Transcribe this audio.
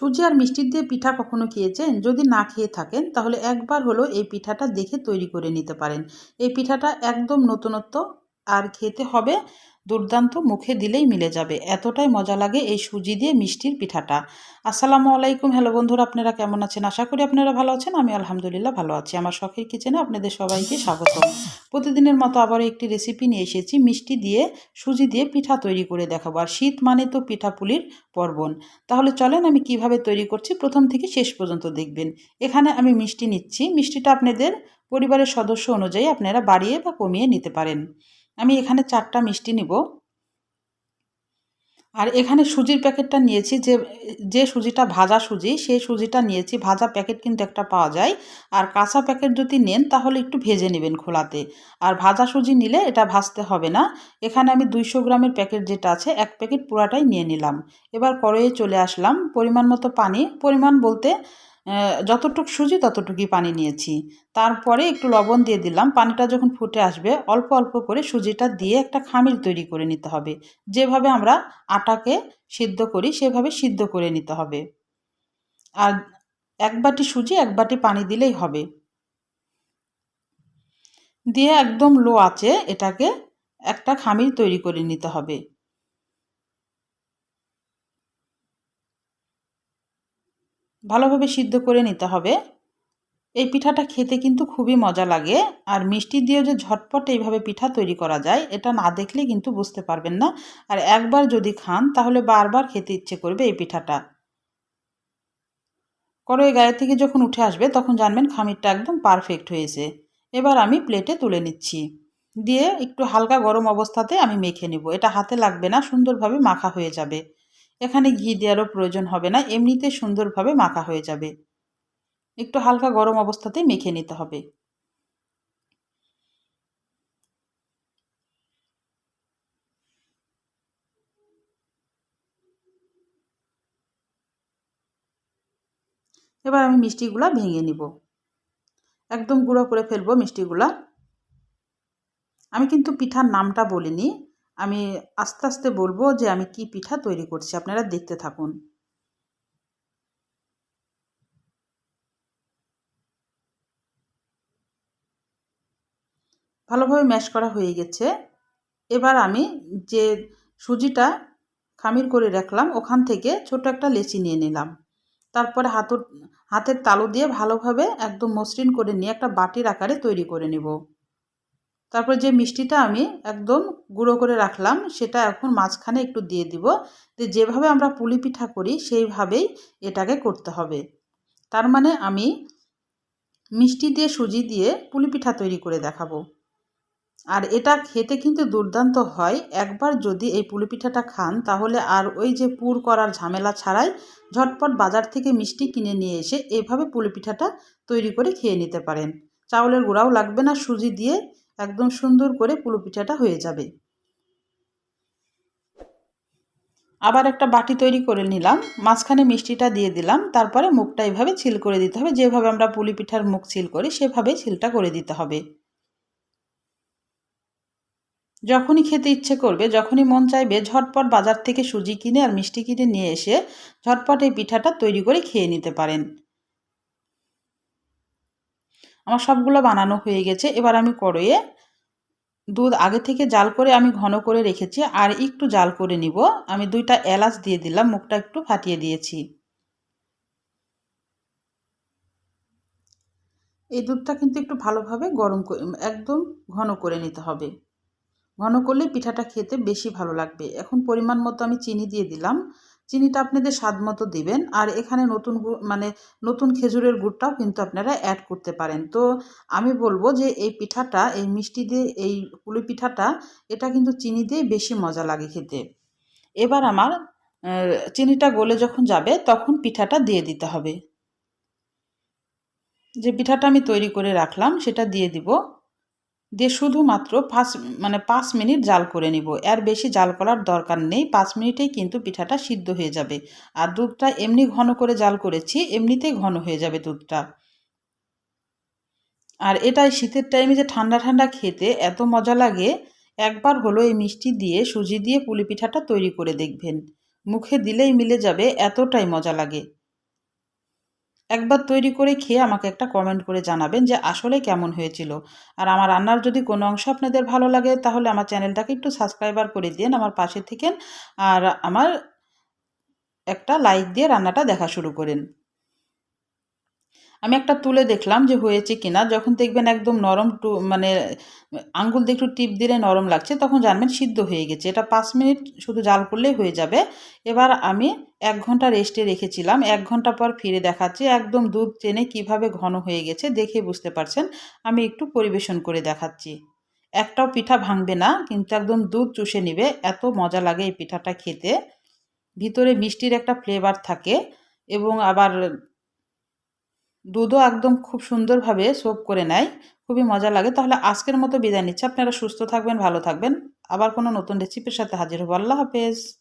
সুজি আর মিষ্টি দিয়ে পিঠা কখনো খেয়েছেন? যদি না খেয়ে থাকেন, তাহলে একবার হলো এই পিঠাটা দেখে তৈরি করে নিতে পারেন। এই পিঠাটা একদম নতুনত্ব আর খেতে হবে, দুর্দান্ত মুখে দিলেই মিলে যাবে। এতটাই মজা লাগে এই সুজি দিয়ে মিষ্টির পিঠাটা। আসসালামু আলাইকুম। হ্যালো বন্ধুরা, আপনারা কেমন আছেন? আশা করি আপনারা ভালো আছেন। আমি আলহামদুলিল্লাহ ভালো আছি। আমার শখের কিচেনে আপনাদের সবাইকে স্বাগত। প্রতিদিনের মতো আবারও একটি রেসিপি নিয়ে এসেছি। মিষ্টি দিয়ে, সুজি দিয়ে পিঠা তৈরি করে দেখাবো। আর শীত মানে তো পিঠাপুলির পর্বণ। তাহলে চলেন আমি কীভাবে তৈরি করছি? প্রথম থেকে শেষ পর্যন্ত দেখবেন। এখানে আমি মিষ্টি নিচ্ছি। মিষ্টিটা আপনাদের পরিবারের সদস্য অনুযায়ী আপনারা বাড়িয়ে বা কমিয়ে নিতে পারেন। আমি এখানে চারটা মিষ্টি নিব। আর এখানে সুজির প্যাকেটটা নিয়েছি যে যে সুজিটা ভাজা সুজি, সেই সুজিটা নিয়েছি। ভাজা প্যাকেট কিন্তু একটা পাওয়া যায়। আর কাঁচা প্যাকেট যদি নেন, তাহলে একটু ভেজে নেবেন খোলাতে। আর ভাজা সুজি নিলে এটা ভাজতে হবে না। এখানে আমি দুইশো গ্রামের প্যাকেট যেটা আছে, এক প্যাকেট পুরাটাই নিয়ে নিলাম। এবার কড়াইয়ে চলে আসলাম। পরিমাণ মতো পানি। পরিমাণ বলতে যতটুক সুজি ততটুকুই পানি নিয়েছি। তারপরে একটু লবণ দিয়ে দিলাম। পানিটা যখন ফুটে আসবে, অল্প অল্প করে সুজিটা দিয়ে একটা খামির তৈরি করে নিতে হবে। যেভাবে আমরা আটাকে সিদ্ধ করি, সেভাবে সিদ্ধ করে নিতে হবে। আর এক বাটি সুজি, এক বাটি পানি দিলেই হবে। দিয়ে একদম লো আছে এটাকে একটা খামির তৈরি করে নিতে হবে। ভালোভাবে সিদ্ধ করে নিতে হবে। এই পিঠাটা খেতে কিন্তু খুবই মজা লাগে। আর মিষ্টি দিয়েও যে ঝটপট এইভাবে পিঠা তৈরি করা যায়, এটা না দেখলে কিন্তু বুঝতে পারবেন না। আর একবার যদি খান, তাহলে বারবার খেতে ইচ্ছে করবে এই পিঠাটা। কড়াই গায়ে থেকে যখন উঠে আসবে, তখন জানবেন খামিরটা একদম পারফেক্ট হয়েছে। এবার আমি প্লেটে তুলে নিচ্ছি। দিয়ে একটু হালকা গরম অবস্থাতে আমি মেখে নেব। এটা হাতে লাগবে না, সুন্দরভাবে মাখা হয়ে যাবে। এখানে ঘি দেওয়ারও প্রয়োজন হবে না, এমনিতে সুন্দরভাবে মাখা হয়ে যাবে। একটু হালকা গরম অবস্থাতেই মেখে নিতে হবে। এবার আমি মিষ্টিগুলা ভেঙে নিব। একদম গুঁড়ো করে ফেলব মিষ্টিগুলা। আমি কিন্তু পিঠার নামটা বলিনি। আমি আস্তে আস্তে বলব যে আমি কি পিঠা তৈরি করছি, আপনারা দেখতে থাকুন। ভালোভাবে ম্যাশ করা হয়ে গেছে। এবার আমি যে সুজিটা খামির করে রাখলাম, ওখান থেকে ছোট একটা লেচি নিয়ে নিলাম। তারপরে হাতুর, হাতের তালু দিয়ে ভালোভাবে একদম মসৃণ করে নিয়ে একটা বাটির আকারে তৈরি করে নেব। তারপর যে মিষ্টিটা আমি একদম গুঁড়ো করে রাখলাম, সেটা এখন মাঝখানে একটু দিয়ে দিব। যে যেভাবে আমরা পুলি পিঠা করি, সেইভাবেই এটাকে করতে হবে। তার মানে আমি মিষ্টি দিয়ে সুজি দিয়ে পুলি পিঠা তৈরি করে দেখাবো। আর এটা খেতে কিন্তু দুর্দান্ত হয়। একবার যদি এই পুলি পিঠাটা খান, তাহলে আর ওই যে পুর করার ঝামেলা ছাড়াই ঝটপট বাজার থেকে মিষ্টি কিনে নিয়ে এসে এভাবে পুলি পিঠাটা তৈরি করে খেয়ে নিতে পারেন। চাউলের গুঁড়াও লাগবে না সুজি দিয়ে। একদম সুন্দর করে পুলো পিঠাটা হয়ে যাবে। আবার একটা বাটি তৈরি করে নিলাম, মাঝখানে মিষ্টিটা দিয়ে দিলাম, তারপরে মুখটা এইভাবে ছিল করে দিতে হবে, যেভাবে আমরা পুলি পিঠার মুখ ছিল করি সেভাবে ছিলটা করে দিতে হবে। যখনই খেতে ইচ্ছে করবে, যখনই মন চাইবে, ঝটপট বাজার থেকে সুজি কিনে আর মিষ্টি কিনে নিয়ে এসে ঝটপট এই পিঠাটা তৈরি করে খেয়ে নিতে পারেন। আমার সবগুলো বানানো হয়ে গেছে। এবার আমি কড়ইয়ে দুধ আগে থেকে জাল করে আমি ঘন করে রেখেছি আর একটু জাল করে নিব। আমি দুইটা এলাচ দিয়ে দিলাম, মুখটা একটু ফাটিয়ে দিয়েছি। এই দুধটা কিন্তু একটু ভালোভাবে গরম একদম ঘন করে নিতে হবে। ঘন করলে পিঠাটা খেতে বেশি ভালো লাগবে। এখন পরিমাণ মতো আমি চিনি দিয়ে দিলাম। চিনিটা আপনাদের স্বাদ মতো দিবেন। আর এখানে নতুন মানে নতুন খেজুরের গুড়টাও কিন্তু আপনারা অ্যাড করতে পারেন। তো আমি বলব যে এই পিঠাটা, এই মিষ্টি দিয়ে এই পুলি পিঠাটা, এটা কিন্তু চিনি দিয়ে বেশি মজা লাগে খেতে। এবার আমার চিনিটা গলে যখন যাবে, তখন পিঠাটা দিয়ে দিতে হবে। যে পিঠাটা আমি তৈরি করে রাখলাম, সেটা দিয়ে দিব। দিয়ে শুধুমাত্র পাঁচ মানে পাঁচ মিনিট জাল করে নিব। এর বেশি জাল করার দরকার নেই। পাঁচ মিনিটেই কিন্তু পিঠাটা সিদ্ধ হয়ে যাবে। আর দুধটা এমনি ঘন করে জাল করেছি, এমনিতেই ঘন হয়ে যাবে দুধটা। আর এটাই শীতের টাইমে যে ঠান্ডা ঠান্ডা খেতে এত মজা লাগে, একবার হলো এই মিষ্টি দিয়ে সুজি দিয়ে পুলি পিঠাটা তৈরি করে দেখবেন। মুখে দিলেই মিলে যাবে, এতটাই মজা লাগে। একবার তৈরি করে খেয়ে আমাকে একটা কমেন্ট করে জানাবেন যে আসলে কেমন হয়েছিল। আর আমার রান্নার যদি কোনো অংশ আপনাদের ভালো লাগে, তাহলে আমার চ্যানেলটাকে একটু সাবস্ক্রাইবার করে দিন আমার পাশে থেকেন। আর আমার একটা লাইক দিয়ে রান্নাটা দেখা শুরু করেন। আমি একটা তুলে দেখলাম যে হয়েছে কিনা। যখন দেখবেন একদম নরম টু মানে আঙ্গুল দিয়ে একটু টিপ দিলে নরম লাগছে, তখন জানবেন সিদ্ধ হয়ে গেছে। এটা পাঁচ মিনিট শুধু জাল করলেই হয়ে যাবে। এবার আমি এক ঘণ্টা রেস্টে রেখেছিলাম। এক ঘণ্টা পর ফিরে দেখাচ্ছি। একদম দুধ টেনে কীভাবে ঘন হয়ে গেছে দেখে বুঝতে পারছেন। আমি একটু পরিবেশন করে দেখাচ্ছি। একটাও পিঠা ভাঙবে না, কিন্তু একদম দুধ চুষে নিবে। এত মজা লাগে এই পিঠাটা খেতে। ভিতরে মিষ্টির একটা ফ্লেভার থাকে এবং আবার দুধও একদম খুব সুন্দরভাবে সোপ করে নেয়, খুবই মজা লাগে। তাহলে আজকের মতো বিদায় নিচ্ছে। আপনারা সুস্থ থাকবেন, ভালো থাকবেন। আবার কোনো নতুন রেসিপির সাথে হাজির হব। আল্লাহ হাফেজ।